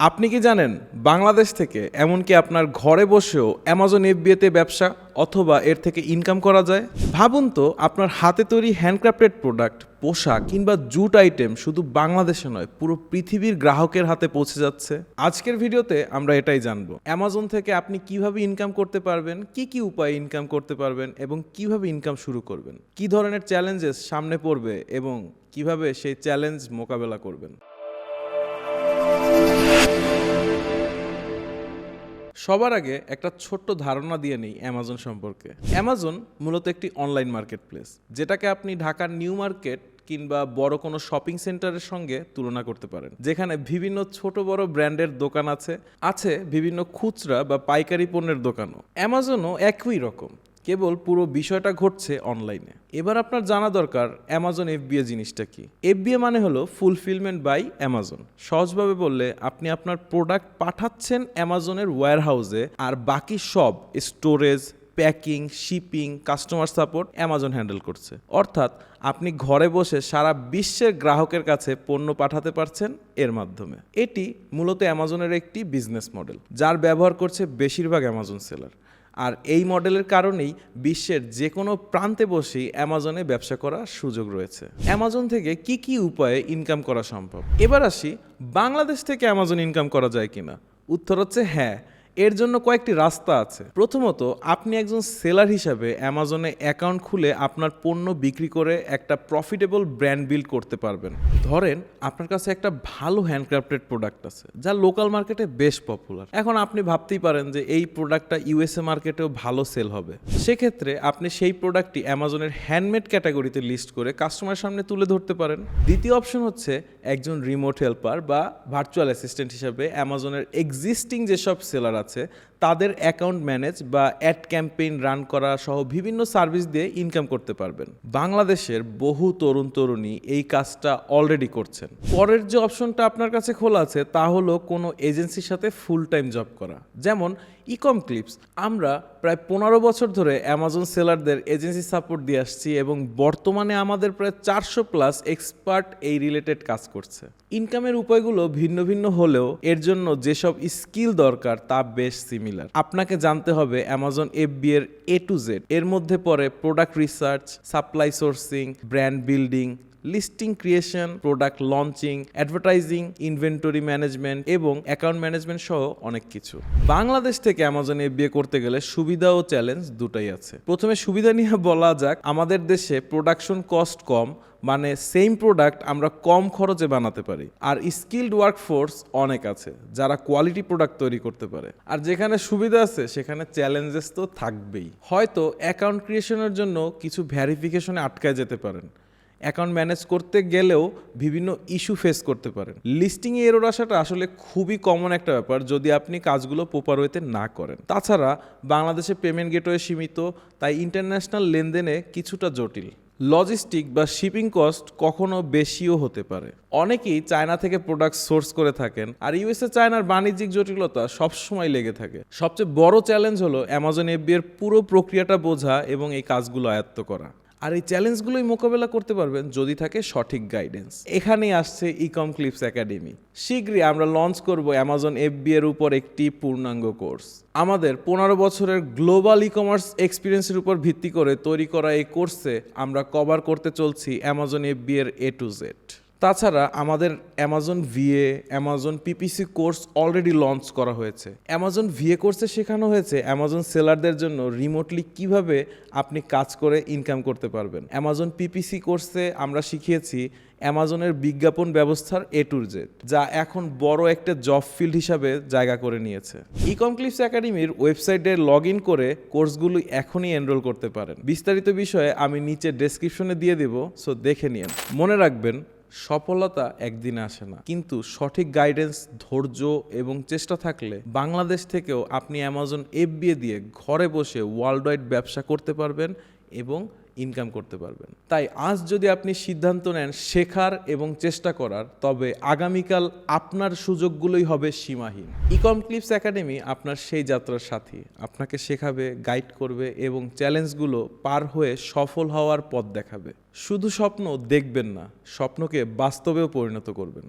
আপনি কি জানেন বাংলাদেশ থেকে এমনকি আপনার ঘরে বসেও অ্যামাজন এফবিএতে ব্যবসা অথবা এর থেকে ইনকাম করা যায়? ভাবুন তো, আপনার হাতে তৈরি হ্যান্ডক্রাফটেড প্রোডাক্ট পোশাক কিংবা জুট আইটেম শুধু বাংলাদেশে নয়, পুরো পৃথিবীর গ্রাহকের হাতে পৌঁছে যাচ্ছে। আজকের ভিডিওতে আমরা এটাই জানব। অ্যামাজন থেকে আপনি কীভাবে ইনকাম করতে পারবেন, কি কি উপায়ে ইনকাম করতে পারবেন এবং কীভাবে ইনকাম শুরু করবেন? কি ধরনের চ্যালেঞ্জেস সামনে পড়বে এবং কীভাবে সেই চ্যালেঞ্জ মোকাবেলা করবেন? সবার আগে একটা ছোট্ট ধারণা দিয়ে নেই অ্যামাজন সম্পর্কে। অ্যামাজন মূলত একটি অনলাইন মার্কেট প্লেস যেটাকে আপনি ঢাকার নিউ মার্কেট কিংবা বড় কোনো শপিং সেন্টারের সঙ্গে তুলনা করতে পারেন, যেখানে বিভিন্ন ছোট বড় ব্র্যান্ডের দোকান আছে আছে বিভিন্ন খুচরা বা পাইকারি পণ্যের দোকানও। অ্যামাজনও একই রকম কেবল পুরো বিষয়টা ঘটছে অনলাইনে। এবার আপনার জানা দরকার অ্যামাজন এফবিএ জিনিসটা কি? এফবিএ মানে হলো ফুলফিলমেন্ট বাই অ্যামাজন সহজভাবে বললে, আপনি আপনার প্রোডাক্ট পাঠাচ্ছেন অ্যামাজনের ওয়্যার হাউসে আর বাকি সব storage packing shipping customer support Amazon handle করছে। অর্থাৎ আপনি ঘরে বসে সারা বিশ্বের গ্রাহকের কাছে পণ্য পাঠাতে পারছেন এর মাধ্যমে। এটি মূলত অ্যামাজনের একটি বিজনেস মডেল যার ব্যবহার করছে বেশিরভাগ অ্যামাজন সেলার আর এই মডেলের কারণেই বিশ্বের যে কোনো প্রান্তে বসেই অ্যামাজনে ব্যবসা করার সুযোগ রয়েছে। অ্যামাজন থেকে কি কি উপায়ে ইনকাম করা সম্ভব? এবার আসি, বাংলাদেশ থেকে অ্যামাজন ইনকাম করা যায় কিনা? উত্তর হচ্ছে হ্যাঁ। এর জন্য কয়েকটি রাস্তা আছে। প্রথমত, আপনি একজন সেলার হিসাবে অ্যামাজনে অ্যাকাউন্ট খুলে আপনার পণ্য বিক্রি করে একটা প্রফিটেবল ব্র্যান্ড বিল্ড করতে পারবেন। ধরেন, আপনার কাছে একটা ভালো হ্যান্ডক্রাফটেড প্রোডাক্ট আছে, যা লোকাল মার্কেটে বেশ পপুলার এখন আপনি ভাবতেই পারেন যে এই প্রোডাক্টটা ইউএসএ মার্কেটেও ভালো সেল হবে। সেক্ষেত্রে আপনি সেই প্রোডাক্টটি অ্যামাজনের হ্যান্ডমেড ক্যাটাগরিতে লিস্ট করে কাস্টমার সামনে তুলে ধরতে পারেন। দ্বিতীয় অপশন হচ্ছে একজন রিমোট হেল্পার বা ভার্চুয়াল অ্যাসিস্ট্যান্ট হিসাবে অ্যামাজনের এক্সিস্টিং যেসব সেলার আছে, তাদের অ্যাকাউন্ট ম্যানেজ বা অ্যাড ক্যাম্পেইন রান করা সহ বিভিন্ন সার্ভিস দিয়ে ইনকাম করতে পারবেন। বাংলাদেশের বহু তরুণ তরুণী এই কাজটা অলরেডি করছেন। পরের যে অপশনটা আপনার কাছে খোলা আছে, তা হলো কোনো এজেন্সির সাথে ফুল টাইম জব করা। যেমন ইকম ক্লিপস আমরা প্রায় পনেরো বছর ধরে অ্যামাজন সেলারদের এজেন্সি সাপোর্ট দিয়ে আসছি এবং বর্তমানে আমাদের প্রায় চারশো প্লাস এক্সপার্ট এই রিলেটেড কাজ করছে। ইনকামের উপায়গুলো ভিন্ন ভিন্ন হলেও এর জন্য যেসব স্কিল দরকার, তা বেশ সিমিলার আপনাকে জানতে হবে অ্যামাজন এফ বি এর এ টু জেড এর মধ্যে পরে product research supply sourcing brand building listing creation product launching advertising inventory management এবং অ্যাকাউন্ট ম্যানেজমেন্ট সহ অনেক কিছু। বাংলাদেশ থেকে অ্যামাজন বিয়ে করতে গেলে সুবিধা ও চ্যালেঞ্জ দুটাই আছে। প্রথমে সুবিধা নিয়ে বলা যাক, আমাদের দেশে প্রোডাকশন কস্ট কম মানে সেম প্রোডাক্ট আমরা কম খরচে বানাতে পারি। আর স্কিল্ড ওয়ার্কফোর্স অনেক আছে, যারা কোয়ালিটি প্রোডাক্ট তৈরি করতে পারে। আর যেখানে সুবিধা আছে, সেখানে চ্যালেঞ্জেস তো থাকবেই। হয়তো অ্যাকাউন্ট ক্রিয়েশনের জন্য কিছু ভ্যারিফিকেশনে আটকায় যেতে পারেন। অ্যাকাউন্ট ম্যানেজ করতে গেলেও বিভিন্ন ইস্যু ফেস করতে পারেন। লিস্টিংয়ে এরর আসাটা আসলে খুবই কমন একটা ব্যাপার যদি আপনি কাজগুলো প্রপার ওয়েতে না করেন। তাছাড়া বাংলাদেশে পেমেন্ট গেটওয়ে সীমিত, তাই ইন্টারন্যাশনাল লেনদেনে কিছুটা জটিল। লজিস্টিক বা শিপিং কস্ট কখনো বেশিও হতে পারে। অনেকেই চায়না থেকে প্রোডাক্ট সোর্স করে থাকেন, আর ইউএসএ চায়নার বাণিজ্যিক জটিলতা সবসময় লেগে থাকে। সবচেয়ে বড় চ্যালেঞ্জ হলো অ্যামাজন এফবি এর পুরো প্রক্রিয়াটা বোঝা এবং এই কাজগুলো আয়ত্ত করা। আর এই চ্যালেঞ্জগুলোই মোকাবেলা করতে পারবেন যদি থাকে সঠিক গাইডেন্স এখানেই আসছে ইকম ক্লিপস একাডেমি শীঘ্রই আমরা লঞ্চ করব অ্যামাজন এফবি এর উপর একটি পূর্ণাঙ্গ কোর্স আমাদের পনেরো বছরের গ্লোবাল ই কমার্স এক্সপিরিয়েন্সের উপর ভিত্তি করে তৈরি করা এই কোর্সে আমরা কভার করতে চলছি অ্যামাজন এফবি এর এ টু জেড তাছাড়া আমাদের Amazon VA Amazon PPC course already launch করা হয়েছে। অ্যামাজন ভিএ কোর্সে শেখানো হয়েছে অ্যামাজন সেলারদের জন্য রিমোটলি কীভাবে আপনি কাজ করে ইনকাম করতে পারবেন। অ্যামাজন পিপিসি কোর্সে আমরা শিখিয়েছি অ্যামাজনের বিজ্ঞাপন ব্যবস্থার এ টুর জেড যা এখন বড় একটা জব ফিল্ড হিসাবে জায়গা করে নিয়েছে। ইকম ক্লিপস একাডেমির ওয়েবসাইটে লগ ইন করে কোর্সগুলো এখনই এনরোল করতে পারেন। বিস্তারিত বিষয়ে আমি নিচে ডেসক্রিপশনে দিয়ে দেব সো দেখে নিন। মনে রাখবেন সফলতা একদিনে আসে না। কিন্তু সঠিক গাইডেন্স ধৈর্য এবং চেষ্টা থাকলে বাংলাদেশ থেকেও আপনি অ্যামাজন এফবিএ দিয়ে ঘরে বসে ওয়ার্ল্ড ওয়াইড ব্যবসা করতে পারবেন এবং ইনকাম করতে পারবেন। তাই আজ যদি আপনি সিদ্ধান্ত নেন শেখার এবং চেষ্টা করার, তবে আগামীকাল আপনার সুযোগগুলোই হবে সীমাহীন। ইকম ক্লিপস একাডেমি আপনার সেই যাত্রার সাথী। আপনাকে শেখাবে গাইড করবে এবং চ্যালেঞ্জগুলো পার হয়ে সফল হওয়ার পথ দেখাবে। শুধু স্বপ্ন দেখবেন না, স্বপ্নকে বাস্তবেও পরিণত করবেন।